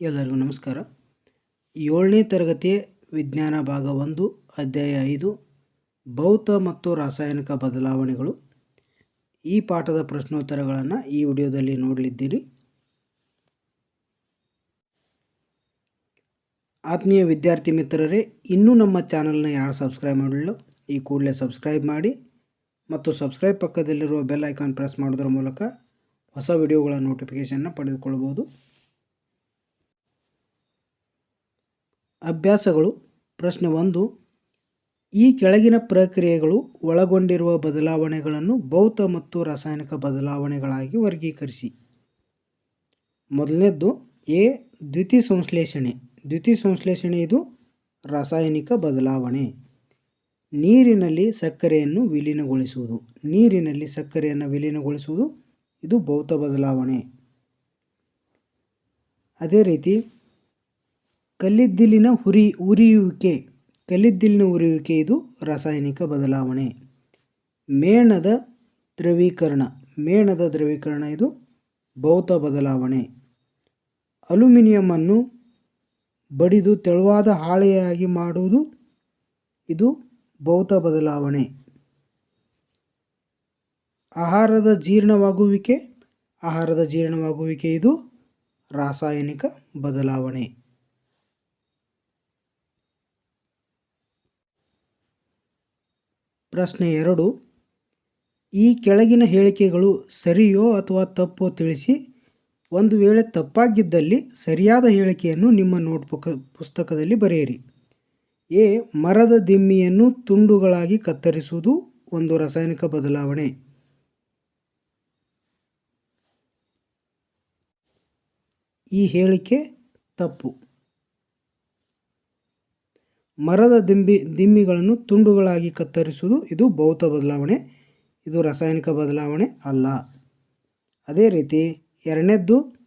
ಎಲ್ಲರಿಗೂ ನಮಸ್ಕಾರ. ಏಳನೇ ತರಗತಿಯ ವಿಜ್ಞಾನ ಭಾಗ ಒಂದು, ಅಧ್ಯಾಯ ಐದು, ಭೌತ ಮತ್ತು ರಾಸಾಯನಿಕ ಬದಲಾವಣೆಗಳು. ಈ ಪಾಠದ ಪ್ರಶ್ನೋತ್ತರಗಳನ್ನು ಈ ವಿಡಿಯೋದಲ್ಲಿ ನೋಡಲಿದ್ದೀರಿ. ಆತ್ಮೀಯ ವಿದ್ಯಾರ್ಥಿ ಮಿತ್ರರೇ, ಇನ್ನೂ ನಮ್ಮ ಚಾನಲ್ನ ಯಾರು ಸಬ್ಸ್ಕ್ರೈಬ್ ಮಾಡಲಿಲ್ಲ ಈ ಕೂಡಲೇ ಸಬ್ಸ್ಕ್ರೈಬ್ ಮಾಡಿ ಮತ್ತು ಸಬ್ಸ್ಕ್ರೈಬ್ ಪಕ್ಕದಲ್ಲಿರುವ ಬೆಲ್ ಐಕಾನ್ ಪ್ರೆಸ್ ಮಾಡೋದ್ರ ಮೂಲಕ ಹೊಸ ವಿಡಿಯೋಗಳ ನೋಟಿಫಿಕೇಷನ್ನ ಪಡೆದುಕೊಳ್ಳಬಹುದು ಅಭ್ಯಾಸಗಳು. ಪ್ರಶ್ನೆ ಒಂದು, ಈ ಕೆಳಗಿನ ಪ್ರಕ್ರಿಯೆಗಳು ಒಳಗೊಂಡಿರುವ ಬದಲಾವಣೆಗಳನ್ನು ಭೌತ ಮತ್ತು ರಾಸಾಯನಿಕ ಬದಲಾವಣೆಗಳಾಗಿ ವರ್ಗೀಕರಿಸಿ. ಮೊದಲನೇದ್ದು, ಎ ದ್ವಿತೀಯ ಸಂಶ್ಲೇಷಣೆ. ದ್ವಿತೀಯ ಸಂಶ್ಲೇಷಣೆ ಇದು ರಾಸಾಯನಿಕ ಬದಲಾವಣೆ. ನೀರಿನಲ್ಲಿ ಸಕ್ಕರೆಯನ್ನು ವಿಲೀನಗೊಳಿಸುವುದು. ನೀರಿನಲ್ಲಿ ಸಕ್ಕರೆಯನ್ನು ವಿಲೀನಗೊಳಿಸುವುದು ಇದು ಭೌತ ಬದಲಾವಣೆ. ಅದೇ ರೀತಿ ಕಲ್ಲಿದ್ದಿಲಿನ ಹುರಿ, ಉರಿಯುವಿಕೆ. ಕಲ್ಲಿದ್ದಿಲಿನ ಉರಿಯುವಿಕೆ ಇದು ರಾಸಾಯನಿಕ ಬದಲಾವಣೆ. ಮೇಣದ ದ್ರವೀಕರಣ. ಮೇಣದ ದ್ರವೀಕರಣ ಇದು ಭೌತ ಬದಲಾವಣೆ. ಅಲ್ಯೂಮಿನಿಯಮನ್ನು ಬಡಿದು ತೆಳುವಾದ ಹಾಳೆಯಾಗಿ ಮಾಡುವುದು ಇದು ಭೌತ ಬದಲಾವಣೆ. ಆಹಾರದ ಜೀರ್ಣವಾಗುವಿಕೆ. ಆಹಾರದ ಜೀರ್ಣವಾಗುವಿಕೆ ಇದು ರಾಸಾಯನಿಕ ಬದಲಾವಣೆ. ಪ್ರಶ್ನೆ ಎರಡು. ಈ ಕೆಳಗಿನ ಹೇಳಿಕೆಗಳು ಸರಿಯೋ ಅಥವಾ ತಪ್ಪೋ ತಿಳಿಸಿ. ಒಂದು ವೇಳೆ ತಪ್ಪಾಗಿದ್ದಲ್ಲಿ ಸರಿಯಾದ ಹೇಳಿಕೆಯನ್ನು ನಿಮ್ಮ ನೋಟ್ಬುಕ್ ಪುಸ್ತಕದಲ್ಲಿ ಬರೆಯಿರಿ. ಎ. ಮರದ ದಿಮ್ಮಿಯನ್ನು ತುಂಡುಗಳಾಗಿ ಕತ್ತರಿಸುವುದು ಒಂದು ರಾಸಾಯನಿಕ ಬದಲಾವಣೆ. ಈ ಹೇಳಿಕೆ ತಪ್ಪು. ಮರದ ದಿಂಬಿ, ದಿಮ್ಮಿಗಳನ್ನು ತುಂಡುಗಳಾಗಿ ಕತ್ತರಿಸುವುದು. ಇದು ಭೌತ ಬದಲಾವಣೆ. ಇದು ರಾಸಾಯನಿಕ ಬದಲಾವಣೆ ಅಲ್ಲ. ಅದೇ ರೀತಿ ಎರಡನೇದ್ದು,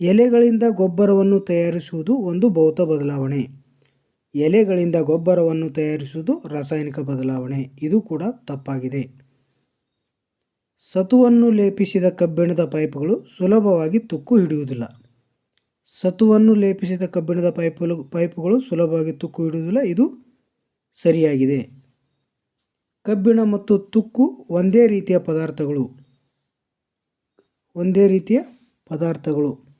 ಎಲೆಗಳಿಂದ ಗೊಬ್ಬರವನ್ನು ತಯಾರಿಸುವುದು ಒಂದು ಭೌತ ಬದಲಾವಣೆ. ಎಲೆಗಳಿಂದ ಗೊಬ್ಬರವನ್ನು ತಯಾರಿಸುವುದು ರಾಸಾಯನಿಕ ಬದಲಾವಣೆ. ಇದು ಕೂಡ ತಪ್ಪಾಗಿದೆ. ಸತುವನ್ನು ಲೇಪಿಸಿದ ಕಬ್ಬಿಣದ ಪೈಪ್ಗಳು ಸುಲಭವಾಗಿ ತುಕ್ಕು ಹಿಡಿಯುವುದಿಲ್ಲ. ಸತುವನ್ನು ಲೇಪಿಸಿದ ಕಬ್ಬಿಣದ ಪೈಪುಗಳು ಪೈಪುಗಳು ಸುಲಭವಾಗಿ ತುಕ್ಕು ಹಿಡಿಯುವುದಿಲ್ಲ ಇದು ಸರಿಯಾಗಿದೆ. ಕಬ್ಬಿಣ ಮತ್ತು ತುಕ್ಕು ಒಂದೇ ರೀತಿಯ ಪದಾರ್ಥಗಳು. ಒಂದೇ ರೀತಿಯ ಪದಾರ್ಥಗಳು.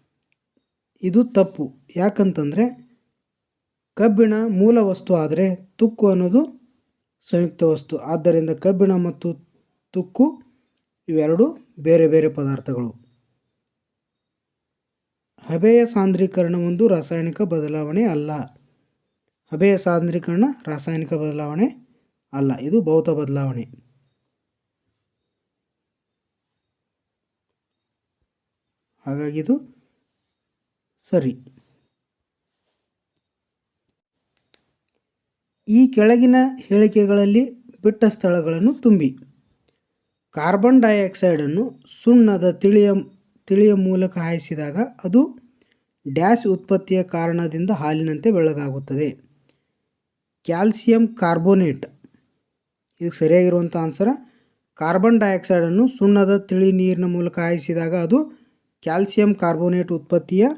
ಇದು ತಪ್ಪು. ಯಾಕಂತಂದರೆ ಕಬ್ಬಿಣ ಮೂಲ ವಸ್ತು ಆದರೆ ತುಕ್ಕು ಅನ್ನೋದು ಸಂಯುಕ್ತ ವಸ್ತು. ಆದ್ದರಿಂದ ಕಬ್ಬಿಣ ಮತ್ತು ತುಕ್ಕು ಇವೆರಡು ಬೇರೆ ಬೇರೆ ಪದಾರ್ಥಗಳು. ಹಬೆಯ ಸಾಂದ್ರೀಕರಣ ಒಂದು ರಾಸಾಯನಿಕ ಬದಲಾವಣೆ ಅಲ್ಲ. ಹಬೆಯ ಸಾಂದ್ರೀಕರಣ ರಾಸಾಯನಿಕ ಬದಲಾವಣೆ ಅಲ್ಲ. ಇದು ಭೌತ ಬದಲಾವಣೆ. ಹಾಗಾಗಿ ಇದು ಸರಿ. ಈ ಕೆಳಗಿನ ಹೇಳಿಕೆಗಳಲ್ಲಿ ಬಿಟ್ಟ ಸ್ಥಳಗಳನ್ನು ತುಂಬಿ. ಕಾರ್ಬನ್ ಡೈಆಕ್ಸೈಡನ್ನು ಸುಣ್ಣದ ತಿಳಿಯ ತಿಳಿಯ ಮೂಲಕ ಹಾಯಿಸಿದಾಗ ಅದು ಡ್ಯಾಶ್ ಉತ್ಪತ್ತಿಯ ಕಾರಣದಿಂದ ಹಾಲಿನಂತೆ ಬೆಳಗಾಗುತ್ತದೆ ಕ್ಯಾಲ್ಸಿಯಂ ಕಾರ್ಬೋನೇಟ್. ಇದಕ್ಕೆ ಸರಿಯಾಗಿರುವಂಥ ಆನ್ಸರ, ಕಾರ್ಬನ್ ಡೈಆಕ್ಸೈಡನ್ನು ಸುಣ್ಣದ ತಿಳಿ ನೀರಿನ ಮೂಲಕ ಹಾಯಿಸಿದಾಗ ಅದು ಕ್ಯಾಲ್ಸಿಯಂ ಕಾರ್ಬೋನೇಟ್ ಉತ್ಪತ್ತಿಯ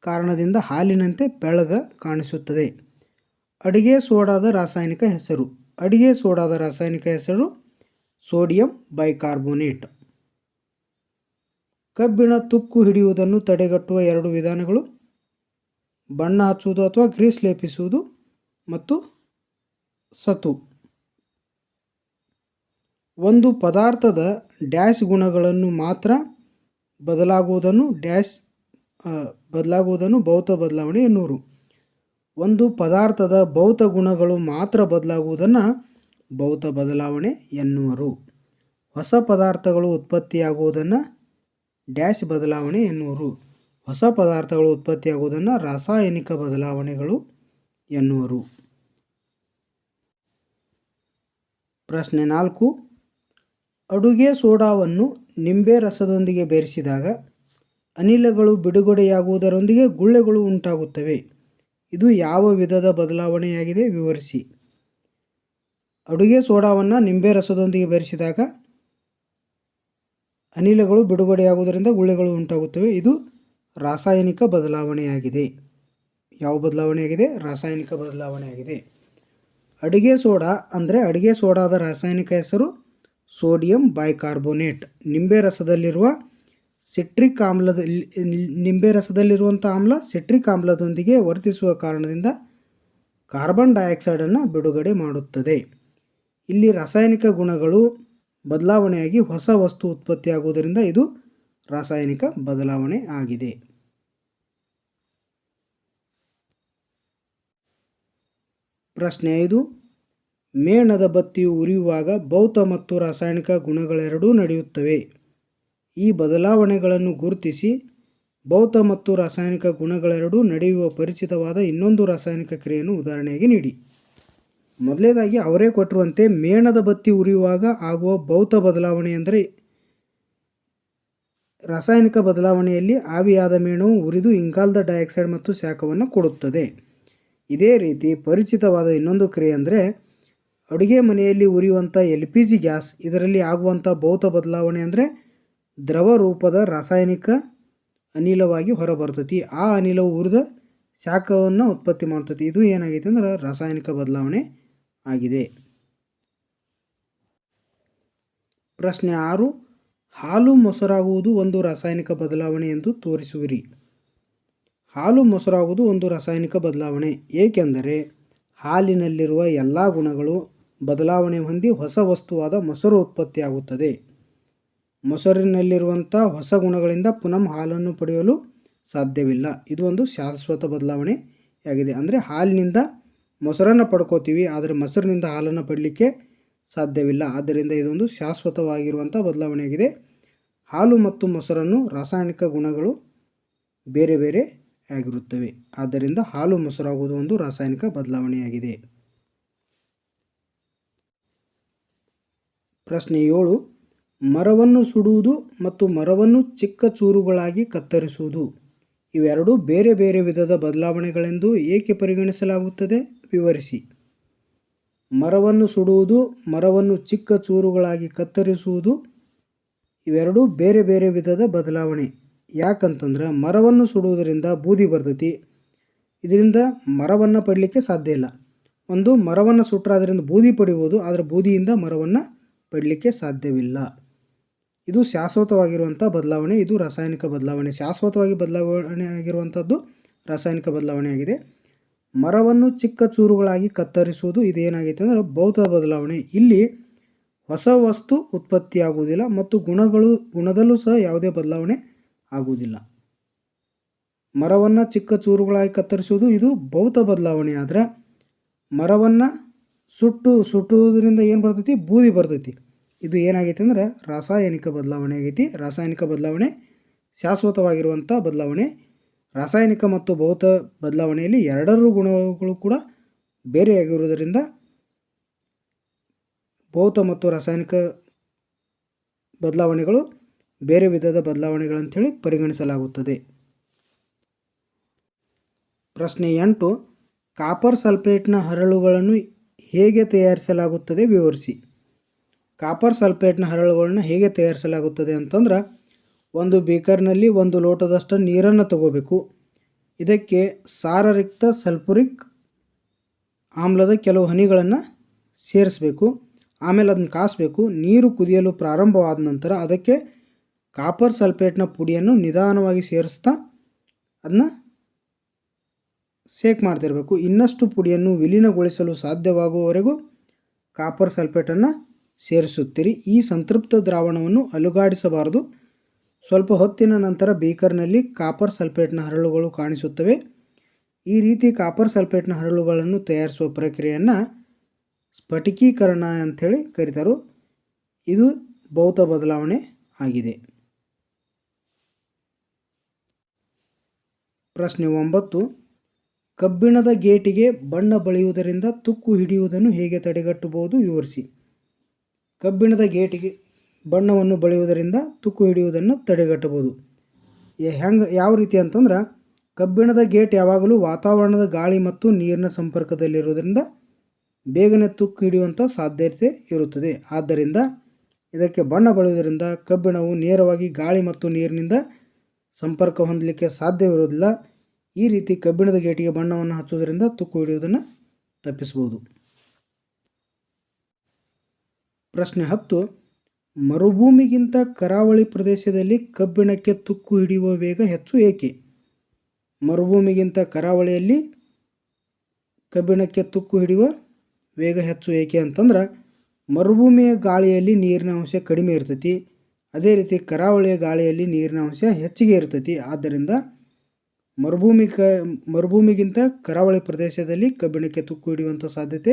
ಕಾರಣದಿಂದ ಹಾಲಿನಂತೆ ಬೆಳಗ ಕಾಣಿಸುತ್ತದೆ. ಅಡಿಗೆ ಸೋಡಾದ ರಾಸಾಯನಿಕ ಹೆಸರು. ಅಡಿಗೆ ಸೋಡಾದ ರಾಸಾಯನಿಕ ಹೆಸರು ಸೋಡಿಯಂ ಬೈಕಾರ್ಬೋನೇಟ್. ಕಬ್ಬಿಣ ತುಕ್ಕು ಹಿಡಿಯುವುದನ್ನು ತಡೆಗಟ್ಟುವ ಎರಡು ವಿಧಾನಗಳು. ಬಣ್ಣ ಹಚ್ಚುವುದು ಅಥವಾ ಗ್ರೀಸ್ ಲೇಪಿಸುವುದು ಮತ್ತು ಸತು. ಒಂದು ಪದಾರ್ಥದ ಡ್ಯಾಶ್ ಗುಣಗಳನ್ನು ಮಾತ್ರ ಬದಲಾಗುವುದನ್ನು ಡ್ಯಾಶ್ ಬದಲಾಗುವುದನ್ನು ಭೌತ ಬದಲಾವಣೆ ಎನ್ನುವರು. ಒಂದು ಪದಾರ್ಥದ ಭೌತ ಗುಣಗಳು ಮಾತ್ರ ಬದಲಾಗುವುದನ್ನು ಭೌತ ಬದಲಾವಣೆ ಎನ್ನುವರು. ಹೊಸ ಪದಾರ್ಥಗಳು ಉತ್ಪತ್ತಿಯಾಗುವುದನ್ನು ಡ್ಯಾಶ್ ಬದಲಾವಣೆ ಎನ್ನುವರು. ಹೊಸ ಪದಾರ್ಥಗಳು ಉತ್ಪತ್ತಿಯಾಗುವುದನ್ನು ರಾಸಾಯನಿಕ ಬದಲಾವಣೆಗಳು ಎನ್ನುವರು. ಪ್ರಶ್ನೆ ನಾಲ್ಕು. ಅಡುಗೆ ಸೋಡಾವನ್ನು ನಿಂಬೆ ರಸದೊಂದಿಗೆ ಬೆರೆಸಿದಾಗ ಅನಿಲಗಳು ಬಿಡುಗಡೆಯಾಗುವುದರೊಂದಿಗೆ ಗುಳ್ಳೆಗಳು ಉಂಟಾಗುತ್ತವೆ. ಇದು ಯಾವ ವಿಧದ ಬದಲಾವಣೆಯಾಗಿದೆ ವಿವರಿಸಿ. ಅಡುಗೆ ಸೋಡಾವನ್ನು ನಿಂಬೆ ರಸದೊಂದಿಗೆ ಬೆರೆಸಿದಾಗ ಅನಿಲಗಳು ಬಿಡುಗಡೆಯಾಗುವುದರಿಂದ ಗುಳ್ಳೆಗಳು ಉಂಟಾಗುತ್ತವೆ. ಇದು ರಾಸಾಯನಿಕ ಬದಲಾವಣೆಯಾಗಿದೆ. ಯಾವ ಬದಲಾವಣೆಯಾಗಿದೆ? ರಾಸಾಯನಿಕ ಬದಲಾವಣೆಯಾಗಿದೆ. ಅಡುಗೆ ಸೋಡಾ ಅಂದರೆ ಅಡುಗೆ ಸೋಡಾದ ರಾಸಾಯನಿಕ ಹೆಸರು ಸೋಡಿಯಂ ಬೈಕಾರ್ಬೋನೇಟ್. ನಿಂಬೆ ರಸದಲ್ಲಿರುವ ಸಿಟ್ರಿಕ್ ಆಮ್ಲದ ನಿಂಬೆ ರಸದಲ್ಲಿರುವಂಥ ಆಮ್ಲ ಸಿಟ್ರಿಕ್ ಆಮ್ಲದೊಂದಿಗೆ ವರ್ತಿಸುವ ಕಾರಣದಿಂದ ಕಾರ್ಬನ್ ಡೈಆಕ್ಸೈಡನ್ನು ಬಿಡುಗಡೆ ಮಾಡುತ್ತದೆ. ಇಲ್ಲಿ ರಾಸಾಯನಿಕ ಗುಣಗಳು ಬದಲಾವಣೆಯಾಗಿ ಹೊಸ ವಸ್ತು ಉತ್ಪತ್ತಿಯಾಗುವುದರಿಂದ ಇದು ರಾಸಾಯನಿಕ ಬದಲಾವಣೆ ಆಗಿದೆ. ಪ್ರಶ್ನೆ ಐದು. ಮೇಣದ ಬತ್ತಿಯು ಉರಿಯುವಾಗ ಭೌತ ಮತ್ತು ರಾಸಾಯನಿಕ ಗುಣಗಳೆರಡೂ ನಡೆಯುತ್ತವೆ. ಈ ಬದಲಾವಣೆಗಳನ್ನು ಗುರುತಿಸಿ ಭೌತ ಮತ್ತು ರಾಸಾಯನಿಕ ಗುಣಗಳೆರಡೂ ನಡೆಯುವ ಪರಿಚಿತವಾದ ಇನ್ನೊಂದು ರಾಸಾಯನಿಕ ಕ್ರಿಯೆಯನ್ನು ಉದಾಹರಣೆಯಾಗಿ ನೀಡಿ. ಮೊದಲನೇದಾಗಿ ಅವರೇ ಕೊಟ್ಟಿರುವಂತೆ ಮೇಣದ ಬತ್ತಿ ಉರಿಯುವಾಗ ಆಗುವ ಭೌತ ಬದಲಾವಣೆ ಅಂದರೆ ರಾಸಾಯನಿಕ ಬದಲಾವಣೆಯಲ್ಲಿ ಆವಿಯಾದ ಮೇಣವು ಉರಿದು ಇಂಗಾಲದ ಡೈಆಕ್ಸೈಡ್ ಮತ್ತು ಶಾಖವನ್ನು ಕೊಡುತ್ತದೆ. ಇದೇ ರೀತಿ ಪರಿಚಿತವಾದ ಇನ್ನೊಂದು ಕ್ರಿಯೆ ಅಂದರೆ ಅಡುಗೆ ಮನೆಯಲ್ಲಿ ಉರಿಯುವಂಥ ಎಲ್ ಪಿ ಜಿ ಗ್ಯಾಸ್, ಇದರಲ್ಲಿ ಆಗುವಂಥ ಭೌತ ಬದಲಾವಣೆ ಅಂದರೆ ದ್ರವ ರೂಪದ ರಾಸಾಯನಿಕ ಅನಿಲವಾಗಿ ಹೊರಬರ್ತೈತಿ ಆ ಅನಿಲವು ಉರಿದ ಶಾಖವನ್ನು ಉತ್ಪತ್ತಿ ಮಾಡ್ತೈತಿ ಇದು ಏನಾಗೈತೆ ಅಂದ್ರೆ ರಾಸಾಯನಿಕ ಬದಲಾವಣೆ. ಆಗಿದೆ. ಪ್ರಶ್ನೆ ಆರು, ಹಾಲು ಮೊಸರಾಗುವುದು ಒಂದು ರಾಸಾಯನಿಕ ಬದಲಾವಣೆ ಎಂದು ತೋರಿಸುವಿರಿ. ಹಾಲು ಮೊಸರಾಗುವುದು ಒಂದು ರಾಸಾಯನಿಕ ಬದಲಾವಣೆ, ಏಕೆಂದರೆ ಹಾಲಿನಲ್ಲಿರುವ ಎಲ್ಲ ಗುಣಗಳು ಬದಲಾವಣೆ ಹೊಂದಿ ಹೊಸ ವಸ್ತುವಾದ ಮೊಸರು ಉತ್ಪತ್ತಿಯಾಗುತ್ತದೆ. ಮೊಸರಿನಲ್ಲಿರುವಂಥ ಹೊಸ ಗುಣಗಳಿಂದ ಪುನಃ ಹಾಲನ್ನು ಪಡೆಯಲು ಸಾಧ್ಯವಿಲ್ಲ. ಇದು ಒಂದು ಶಾಶ್ವತ ಬದಲಾವಣೆಯಾಗಿದೆ. ಅಂದರೆ ಹಾಲಿನಿಂದ ಮೊಸರನ್ನು ಪಡ್ಕೋತೀವಿ, ಆದರೆ ಮೊಸರಿನಿಂದ ಹಾಲನ್ನು ಪಡಲಿಕ್ಕೆ ಸಾಧ್ಯವಿಲ್ಲ. ಆದ್ದರಿಂದ ಇದೊಂದು ಶಾಶ್ವತವಾಗಿರುವಂಥ ಬದಲಾವಣೆಯಾಗಿದೆ. ಹಾಲು ಮತ್ತು ಮೊಸರನ್ನು ರಾಸಾಯನಿಕ ಗುಣಗಳು ಬೇರೆ ಬೇರೆ ಆಗಿರುತ್ತವೆ. ಆದ್ದರಿಂದ ಹಾಲು ಮೊಸರಾಗುವುದು ಒಂದು ರಾಸಾಯನಿಕ ಬದಲಾವಣೆಯಾಗಿದೆ. ಪ್ರಶ್ನೆ ಏಳು. ಮರವನ್ನು ಸುಡುವುದು ಮತ್ತು ಮರವನ್ನು ಚಿಕ್ಕ ಚೂರುಗಳಾಗಿ ಕತ್ತರಿಸುವುದು, ಇವೆರಡೂ ಬೇರೆ ಬೇರೆ ವಿಧದ ಬದಲಾವಣೆಗಳೆಂದು ಏಕೆ ಪರಿಗಣಿಸಲಾಗುತ್ತದೆ? ವಿವರಿಸಿ. ಮರವನ್ನು ಸುಡುವುದು, ಮರವನ್ನು ಚಿಕ್ಕ ಚೂರುಗಳಾಗಿ ಕತ್ತರಿಸುವುದು ಇವೆರಡೂ ಬೇರೆ ಬೇರೆ ವಿಧದ ಬದಲಾವಣೆ. ಯಾಕಂತಂದ್ರೆ ಮರವನ್ನು ಸುಡುವುದರಿಂದ ಬೂದಿ ಬರ್ತೈತಿ. ಇದರಿಂದ ಮರವನ್ನು ಪಡಲಿಕ್ಕೆ ಸಾಧ್ಯ ಇಲ್ಲ. ಒಂದು, ಮರವನ್ನು ಸುಟ್ಟರೆ ಅದರಿಂದ ಬೂದಿ ಪಡಿಬೋದು, ಆದರೆ ಬೂದಿಯಿಂದ ಮರವನ್ನು ಪಡಲಿಕ್ಕೆ ಸಾಧ್ಯವಿಲ್ಲ. ಇದು ಶಾಶ್ವತವಾಗಿರುವಂಥ ಬದಲಾವಣೆ, ಇದು ರಾಸಾಯನಿಕ ಬದಲಾವಣೆ. ಶಾಶ್ವತವಾಗಿ ಬದಲಾವಣೆ ಆಗಿರುವಂಥದ್ದು ರಾಸಾಯನಿಕ ಬದಲಾವಣೆ ಆಗಿದೆ ಮರವನ್ನು ಚಿಕ್ಕ ಚೂರುಗಳಾಗಿ ಕತ್ತರಿಸುವುದು ಇದೇನಾಗೈತೆ ಅಂದರೆ ಭೌತ ಬದಲಾವಣೆ. ಇಲ್ಲಿ ಹೊಸ ವಸ್ತು ಉತ್ಪತ್ತಿಯಾಗುವುದಿಲ್ಲ ಮತ್ತು ಗುಣಗಳು, ಗುಣದಲ್ಲೂ ಸಹ ಯಾವುದೇ ಬದಲಾವಣೆ ಆಗುವುದಿಲ್ಲ. ಮರವನ್ನು ಚಿಕ್ಕ ಚೂರುಗಳಾಗಿ ಕತ್ತರಿಸುವುದು ಇದು ಭೌತ ಬದಲಾವಣೆ ಆದರೆ ಮರವನ್ನು ಸುಟ್ಟು, ಸುಟ್ಟುವುದರಿಂದ ಏನು ಬರ್ತೈತಿ? ಬೂದಿ ಬರ್ತೈತಿ. ಇದು ಏನಾಗೈತೆ ಅಂದರೆ ರಾಸಾಯನಿಕ ಬದಲಾವಣೆ ಆಗೈತಿ. ರಾಸಾಯನಿಕ ಬದಲಾವಣೆ ಶಾಶ್ವತವಾಗಿರುವಂಥ ಬದಲಾವಣೆ ರಾಸಾಯನಿಕ ಮತ್ತು ಭೌತ ಬದಲಾವಣೆಯಲ್ಲಿ ಎರಡರ ಗುಣಗಳು ಕೂಡ ಬೇರೆಯಾಗಿರುವುದರಿಂದ ಭೌತ ಮತ್ತು ರಾಸಾಯನಿಕ ಬದಲಾವಣೆಗಳು ಬೇರೆ ವಿಧದ ಬದಲಾವಣೆಗಳಂಥೇಳಿ ಪರಿಗಣಿಸಲಾಗುತ್ತದೆ. ಪ್ರಶ್ನೆ ಎಂಟು, ಕಾಪರ್ ಸಲ್ಫೇಟ್ನ ಹರಳುಗಳನ್ನು ಹೇಗೆ ತಯಾರಿಸಲಾಗುತ್ತದೆ ವಿವರಿಸಿ. ಕಾಪರ್ ಸಲ್ಫೇಟ್ನ ಹರಳುಗಳನ್ನು ಹೇಗೆ ತಯಾರಿಸಲಾಗುತ್ತದೆ ಅಂತಂದ್ರೆ ಒಂದು ಬೀಕರ್ನಲ್ಲಿ ಒಂದು ಲೋಟದಷ್ಟು ನೀರನ್ನು ತಗೋಬೇಕು. ಇದಕ್ಕೆ ಸಾರರಿಕ್ತ ಸಲ್ಫುರಿಕ್ ಆಮ್ಲದ ಕೆಲವು ಹನಿಗಳನ್ನು ಸೇರಿಸಬೇಕು. ಆಮೇಲೆ ಅದನ್ನು ಕಾಸಬೇಕು. ನೀರು ಕುದಿಯಲು ಪ್ರಾರಂಭವಾದ ನಂತರ ಅದಕ್ಕೆ ಕಾಪರ್ ಸಲ್ಫೇಟ್ನ ಪುಡಿಯನ್ನು ನಿಧಾನವಾಗಿ ಸೇರಿಸ್ತಾ ಅದನ್ನ ಸೇಕ್ ಮಾಡ್ತಿರಬೇಕು. ಇನ್ನಷ್ಟು ಪುಡಿಯನ್ನು ವಿಲೀನಗೊಳಿಸಲು ಸಾಧ್ಯವಾಗುವವರೆಗೂ ಕಾಪರ್ ಸಲ್ಫೇಟನ್ನು ಸೇರಿಸುತ್ತೀರಿ. ಈ ಸಂತೃಪ್ತ ದ್ರಾವಣವನ್ನು ಅಲುಗಾಡಿಸಬಾರದು. ಸ್ವಲ್ಪ ಹೊತ್ತಿನ ನಂತರ ಬೀಕರ್ನಲ್ಲಿ ಕಾಪರ್ ಸಲ್ಫೇಟ್ನ ಹರಳುಗಳು ಕಾಣಿಸುತ್ತವೆ. ಈ ರೀತಿ ಕಾಪರ್ ಸಲ್ಫೇಟ್ನ ಹರಳುಗಳನ್ನು ತಯಾರಿಸುವ ಪ್ರಕ್ರಿಯೆಯನ್ನು ಸ್ಫಟಿಕೀಕರಣ ಅಂಥೇಳಿ ಕರೀತಾರೆ. ಇದು ಭೌತ ಬದಲಾವಣೆ ಆಗಿದೆ. ಪ್ರಶ್ನೆ ಒಂಬತ್ತು. ಕಬ್ಬಿಣದ ಗೇಟಿಗೆ ಬಣ್ಣ ಬಳಿಯುವುದರಿಂದ ತುಕ್ಕು ಹಿಡಿಯುವುದನ್ನು ಹೇಗೆ ತಡೆಗಟ್ಟಬಹುದು? ವಿವರಿಸಿ. ಕಬ್ಬಿಣದ ಗೇಟಿಗೆ ಬಣ್ಣವನ್ನು ಬಳಿಯುವುದರಿಂದ ತುಕ್ಕು ಹಿಡಿಯುವುದನ್ನು ತಡೆಗಟ್ಟಬಹುದು. ಹೆಂಗೆ, ಯಾವ ರೀತಿ ಅಂತಂದ್ರೆ ಕಬ್ಬಿಣದ ಗೇಟ್ ಯಾವಾಗಲೂ ವಾತಾವರಣದ ಗಾಳಿ ಮತ್ತು ನೀರಿನ ಸಂಪರ್ಕದಲ್ಲಿರುವುದರಿಂದ ಬೇಗನೆ ತುಕ್ಕು ಹಿಡಿಯುವಂಥ ಸಾಧ್ಯತೆ ಇರುತ್ತದೆ. ಆದ್ದರಿಂದ ಇದಕ್ಕೆ ಬಣ್ಣ ಬಳಿಯುವುದರಿಂದ ಕಬ್ಬಿಣವು ನೇರವಾಗಿ ಗಾಳಿ ಮತ್ತು ನೀರಿನಿಂದ ಸಂಪರ್ಕ ಹೊಂದಲಿಕ್ಕೆ ಸಾಧ್ಯವಿರುವುದಿಲ್ಲ. ಈ ರೀತಿ ಕಬ್ಬಿಣದ ಗೇಟಿಗೆ ಬಣ್ಣವನ್ನು ಹಚ್ಚುವುದರಿಂದ ತುಕ್ಕು ಹಿಡಿಯುವುದನ್ನು ತಪ್ಪಿಸಬಹುದು. ಪ್ರಶ್ನೆ ಹತ್ತು. ಮರುಭೂಮಿಗಿಂತ ಕರಾವಳಿ ಪ್ರದೇಶದಲ್ಲಿ ಕಬ್ಬಿಣಕ್ಕೆ ತುಕ್ಕು ಹಿಡಿಯುವ ವೇಗ ಹೆಚ್ಚು ಏಕೆ? ಮರುಭೂಮಿಗಿಂತ ಕರಾವಳಿಯಲ್ಲಿ ಕಬ್ಬಿಣಕ್ಕೆ ತುಕ್ಕು ಹಿಡಿಯುವ ವೇಗ ಹೆಚ್ಚು ಏಕೆ ಅಂತಂದ್ರೆ, ಮರುಭೂಮಿಯ ಗಾಳಿಯಲ್ಲಿ ನೀರಿನ ಅಂಶ ಕಡಿಮೆ ಇರ್ತೈತಿ, ಅದೇ ರೀತಿ ಕರಾವಳಿಯ ಗಾಳಿಯಲ್ಲಿ ನೀರಿನ ಅಂಶ ಹೆಚ್ಚಿಗೆ ಇರ್ತೈತಿ. ಆದ್ದರಿಂದ ಮರುಭೂಮಿ ಕ, ಮರುಭೂಮಿಗಿಂತ ಕರಾವಳಿ ಪ್ರದೇಶದಲ್ಲಿ ಕಬ್ಬಿಣಕ್ಕೆ ತುಕ್ಕು ಹಿಡಿಯುವಂಥ ಸಾಧ್ಯತೆ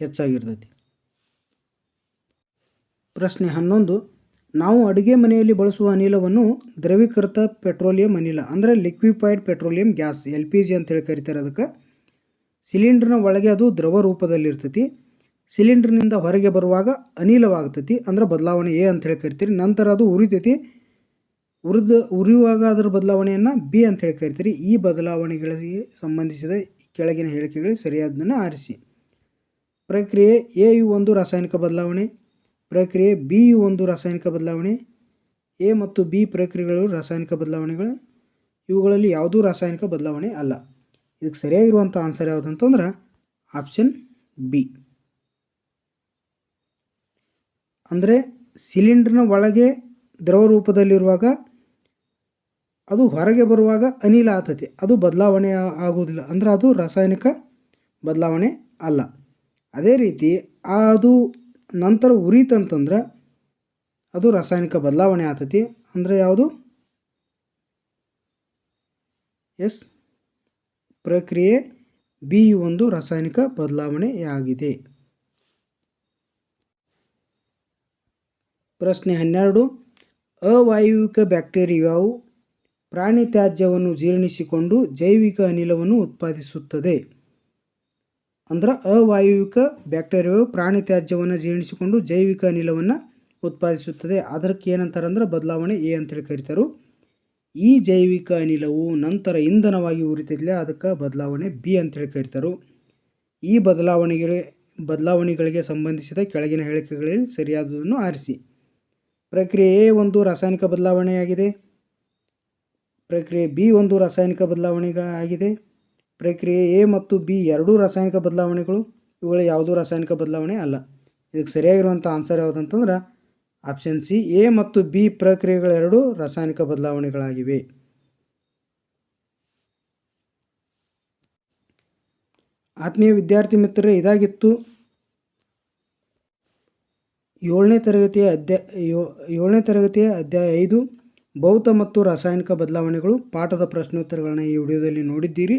ಹೆಚ್ಚಾಗಿರ್ತೈತಿ. ಪ್ರಶ್ನೆ ಹನ್ನೊಂದು. ನಾವು ಅಡುಗೆ ಮನೆಯಲ್ಲಿ ಬಳಸುವ ಅನಿಲವನ್ನು ದ್ರವೀಕೃತ ಪೆಟ್ರೋಲಿಯಂ ಅನಿಲ, ಅಂದರೆ liquefied petroleum gas L P G ಅಂತೇಳಿ ಕರಿತಾರೆ ಅದಕ್ಕೆ. ಸಿಲಿಂಡ್ರ್ನ ಒಳಗೆ ಅದು ದ್ರವ ರೂಪದಲ್ಲಿರ್ತೈತಿ. ಸಿಲಿಂಡ್ರ್ನಿಂದ ಹೊರಗೆ ಬರುವಾಗ ಅನಿಲವಾಗ್ತೈತಿ, ಅಂದ್ರೆ ಬದಲಾವಣೆ ಎ ಅಂತೇಳಿ ಕರಿತೀರಿ. ನಂತರ ಅದು ಉರಿತೈತಿ. ಉರಿದ, ಉರಿಯುವಾಗ ಅದರ ಬದಲಾವಣೆಯನ್ನು ಬಿ ಅಂತೇಳಿ ಕರಿತೀರಿ. ಈ ಬದಲಾವಣೆಗಳಿಗೆ ಸಂಬಂಧಿಸಿದ ಕೆಳಗಿನ ಹೇಳಿಕೆಗಳಿಗೆ ಸರಿಯಾದನ್ನು ಆರಿಸಿ. ಪ್ರಕ್ರಿಯೆ ಎ ಯು ಒಂದು ರಾಸಾಯನಿಕ ಬದಲಾವಣೆ. ಪ್ರಕ್ರಿಯೆ ಬಿ ಒಂದು ರಾಸಾಯನಿಕ ಬದಲಾವಣೆ, ಎ ಮತ್ತು ಬಿ ಪ್ರಕ್ರಿಯೆಗಳು ರಾಸಾಯನಿಕ ಬದಲಾವಣೆಗಳು. ಇವುಗಳಲ್ಲಿ ಯಾವುದೂ ರಾಸಾಯನಿಕ ಬದಲಾವಣೆ ಅಲ್ಲ. ಇದಕ್ಕೆ ಸರಿಯಾಗಿರುವಂಥ ಆನ್ಸರ್ ಯಾವುದಂತಂದ್ರೆ ಆಪ್ಷನ್ ಬಿ. ಅಂದರೆ ಸಿಲಿಂಡ್ರ್ನ ಒಳಗೆ ದ್ರವ ರೂಪದಲ್ಲಿರುವಾಗ ಅದು ಹೊರಗೆ ಬರುವಾಗ ಅನಿಲ ಆತತೆ. ಅದು ಬದಲಾವಣೆ ಆಗುವುದಿಲ್ಲ. ಅಂದ್ರೆ ಅದು ರಾಸಾಯನಿಕ ಬದಲಾವಣೆ ಅಲ್ಲ. ಅದೇ ರೀತಿ ಅದು ನಂತರ ಉರಿತಂತಂದ್ರೆ ಅದು ರಾಸಾಯನಿಕ ಬದಲಾವಣೆ ಆತತಿ ಅಂದರೆ ಯಾವುದು? ಎಸ್? ಪ್ರಕ್ರಿಯೆ ಬಿ ಒಂದು ರಾಸಾಯನಿಕ ಬದಲಾವಣೆಯಾಗಿದೆ ಪ್ರಶ್ನೆ ಹನ್ನೆರಡು. ಅವಾಯುವಿಕ ಬ್ಯಾಕ್ಟೀರಿಯಾವು ಪ್ರಾಣಿ ತ್ಯಾಜ್ಯವನ್ನು ಜೀರ್ಣಿಸಿಕೊಂಡು ಜೈವಿಕ ಅನಿಲವನ್ನು ಉತ್ಪಾದಿಸುತ್ತದೆ. ಅಂದ್ರೆ ಅವಾಯುವಿಕ ಬ್ಯಾಕ್ಟೀರಿಯಾವು ಪ್ರಾಣಿ ತ್ಯಾಜ್ಯವನ್ನು ಜೀರ್ಣಿಸಿಕೊಂಡು ಜೈವಿಕ ಅನಿಲವನ್ನು ಉತ್ಪಾದಿಸುತ್ತದೆ. ಅದಕ್ಕೆ ಏನಂತಾರೆ ಅಂದ್ರೆ ಬದಲಾವಣೆ ಎ ಅಂತೇಳಿ ಕರೀತಾರೆ. ಈ ಜೈವಿಕ ಅನಿಲವು ನಂತರ ಇಂಧನವಾಗಿ ಉರಿತಿದ್ಲೆ ಅದಕ್ಕೆ ಬದಲಾವಣೆ ಬಿ ಅಂತೇಳಿ ಕರೀತಾರೆ. ಈ ಬದಲಾವಣೆಗೆ ಬದಲಾವಣೆಗಳಿಗೆ ಸಂಬಂಧಿಸಿದ ಕೆಳಗಿನ ಹೇಳಿಕೆಗಳಲ್ಲಿ ಸರಿಯಾದದನ್ನು ಆರಿಸಿ. ಪ್ರಕ್ರಿಯೆ ಒಂದು ರಾಸಾಯನಿಕ ಬದಲಾವಣೆಯಾಗಿದೆ. ಪ್ರಕ್ರಿಯೆ ಬಿ ಒಂದು ರಾಸಾಯನಿಕ ಬದಲಾವಣೆ ಆಗಿದೆ. ಪ್ರಕ್ರಿಯೆ ಎ ಮತ್ತು ಬಿ ಎರಡೂ ರಾಸಾಯನಿಕ ಬದಲಾವಣೆಗಳು? ಇವುಗಳು ಯಾವುದೂ ರಾಸಾಯನಿಕ ಬದಲಾವಣೆ ಅಲ್ಲ. ಇದಕ್ಕೆ ಸರಿಯಾಗಿರುವಂಥ ಆನ್ಸರ್ ಯಾವುದಂತಂದ್ರೆ ಆಪ್ಷನ್ ಸಿ ಎ ಮತ್ತು ಬಿ ಪ್ರಕ್ರಿಯೆಗಳೆರಡೂ ರಾಸಾಯನಿಕ ಬದಲಾವಣೆಗಳಾಗಿವೆ. ಆತ್ಮೀಯ ವಿದ್ಯಾರ್ಥಿ ಮಿತ್ರರೇ, ಇದಾಗಿತ್ತು. ಏಳನೇ ತರಗತಿಯ ಅಧ್ಯಾಯ ಏಳನೇ ತರಗತಿಯ ಅಧ್ಯಾಯ ಐದು, ಭೌತ ಮತ್ತು ರಾಸಾಯನಿಕ ಬದಲಾವಣೆಗಳು. ಪಾಠದ ಪ್ರಶ್ನೋತ್ತರಗಳನ್ನು ಈ ವಿಡಿಯೋದಲ್ಲಿ ನೋಡಿದ್ದೀರಿ.